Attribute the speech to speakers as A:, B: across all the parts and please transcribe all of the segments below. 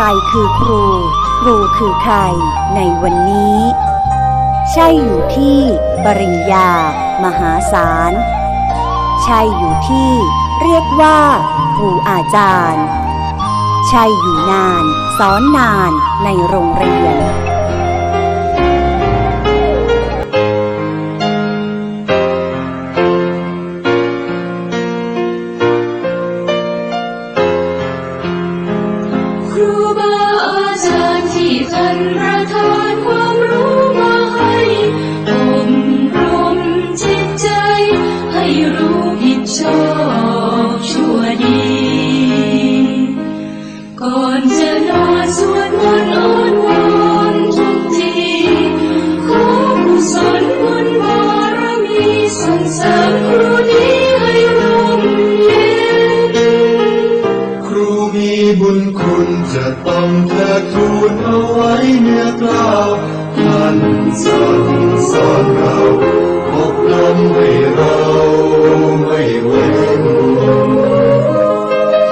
A: รคือครู ครูคือใคร ในวันนี้ ใช่อยู่ที่ปริญญา มหาศาล ใช่อยู่ที่เรียกว่าครูอาจารย์ ใช่อยู่นาน สอนนานในโรงเรียน
B: ย์ มีบุญคุ
C: ณจะต้องเทิดทูนเอาไว้เนื้อกล้าวท่านสั่งสอนเราอบรมให้เราไม่เว้น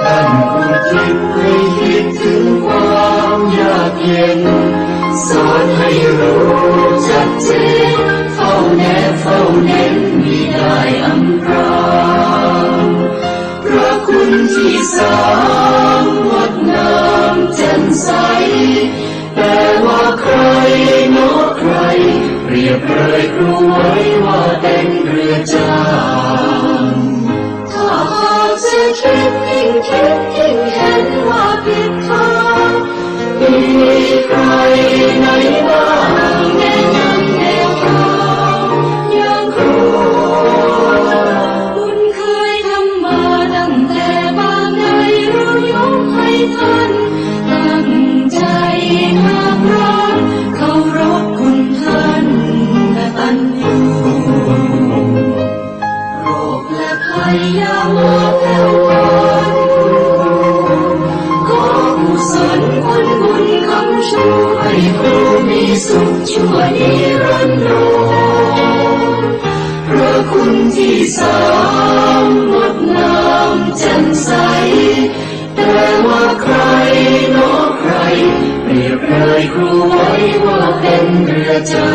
C: ท่านผู้คิดให้คิดถึงความยากเย็น สอนให้รู้ชัดเจน ที่สามงดงามแจ่มใสแต่ว่าใครนกใคร เรียบเรยครูไว้ว่าเป็นเรือจ้าง
B: ถ้าหากจะคิดยิ่งคิดยิ่งเห็นว่าผิด สุขชั่วนิรันดรพระคุณที่สามงดงามแจ่มใส แต่ว่าใครเนอใครเปรียบเลยครูไว้ว่าเป็นเรือจ้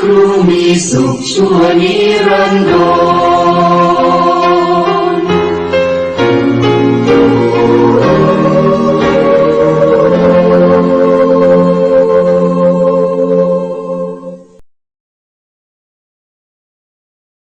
B: ครูมีสุขชั่วนิรันดร